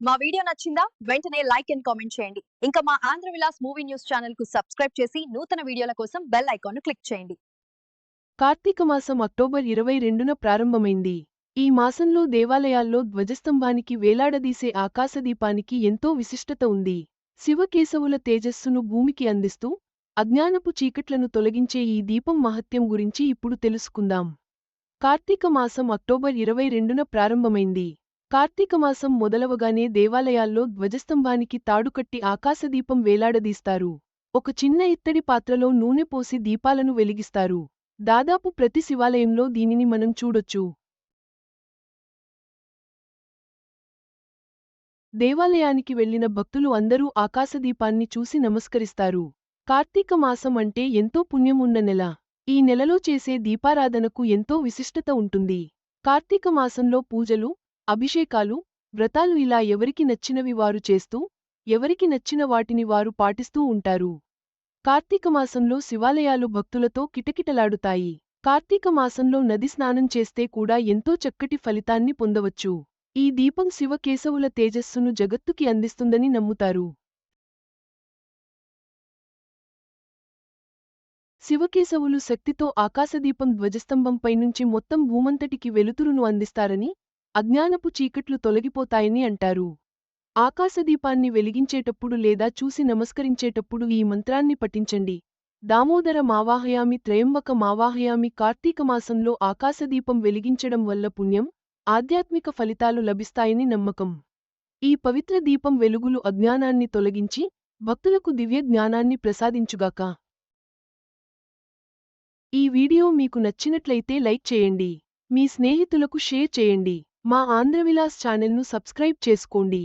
మా వీడియో నచ్చిందా? వెంటనే లైక్ అండ్ కామెంట్ చేయండి. ఇంకా మా ఆంధ్ర విలాస్ మూవీ న్యూస్ ఛానల్కు సబ్స్క్రైబ్ చేసి నూతన వీడియోల కోసం బెల్ ఐకాన్ను క్లిక్ చేయండి. కార్తీక మాసం అక్టోబర్ ఇరవై రెండున ప్రారంభమైంది. ఈ మాసంలో దేవాలయాల్లో ధ్వజస్తంభానికి వేలాడదీసే ఆకాశదీపానికి ఎంతో విశిష్టత ఉంది. శివకేశవుల తేజస్సును భూమికి అందిస్తూ అజ్ఞానపు చీకట్లను తొలగించే ఈ దీపం మహత్యం గురించి ఇప్పుడు తెలుసుకుందాం. కార్తీక మాసం అక్టోబర్ ఇరవై రెండున ప్రారంభమైంది. కార్తీక మాసం మొదలవగానే దేవాలయాల్లో ధ్వజస్తంభానికి తాడుకట్టి ఆకాశదీపం వేలాడదీస్తారు. ఒక చిన్న ఇత్తడి పాత్రలో నూనె పోసి దీపాలను వెలిగిస్తారు. దాదాపు ప్రతి శివాలయంలో దీనిని మనం చూడొచ్చు. దేవాలయానికి వెళ్ళిన భక్తులు అందరూ ఆకాశదీపాన్ని చూసి నమస్కరిస్తారు. కార్తీక మాసం అంటే ఎంతో పుణ్యం ఉన్న నెల. ఈ నెలలో చేసే దీపారాధనకు ఎంతో విశిష్టత ఉంటుంది. కార్తీక మాసంలో పూజలు అభిషేకాలు వ్రతాలు ఇలా ఎవరికి నచ్చినవి వారు చేస్తూ ఎవరికి నచ్చిన వాటిని వారు పాటిస్తూ ఉంటారు. కార్తీక మాసంలో శివాలయాలు భక్తులతో కిటకిటలాడుతాయి. కార్తీక మాసంలో నది స్నానం చేస్తే కూడా ఎంతో చక్కటి ఫలితాన్ని పొందవచ్చు. ఈ దీపం శివకేశవుల తేజస్సును జగత్తుకి అందిస్తుందని నమ్ముతారు. శివకేశవులు శక్తితో ఆకాశదీపం ధ్వజస్తంభంపై నుంచి మొత్తం భూమంతటికి వెలుతురును అందిస్తారని అజ్ఞానపు చీకట్లు తొలగిపోతాయని అంటారు. ఆకాశదీపాన్ని వెలిగించేటప్పుడు లేదా చూసి నమస్కరించేటప్పుడు ఈ మంత్రాన్ని పఠించండి. దామోదర మావాహయామి త్రయంబక మావాహయామి కార్తీక మాసంలో ఆకాశదీపం వెలిగించడం వల్ల పుణ్యం ఆధ్యాత్మిక ఫలితాలు లభిస్తాయని నమ్మకం. ఈ పవిత్ర దీపం వెలుగులు అజ్ఞానాన్ని తొలగించి భక్తులకు దివ్య జ్ఞానాన్ని ప్రసాదించుగాక. ఈ వీడియో మీకు నచ్చినట్లయితే లైక్ చేయండి. మీ స్నేహితులకు షేర్ చేయండి. మా ఆంధ్రవిలాస్ ఛానల్ను సబ్స్క్రైబ్ చేసుకోండి.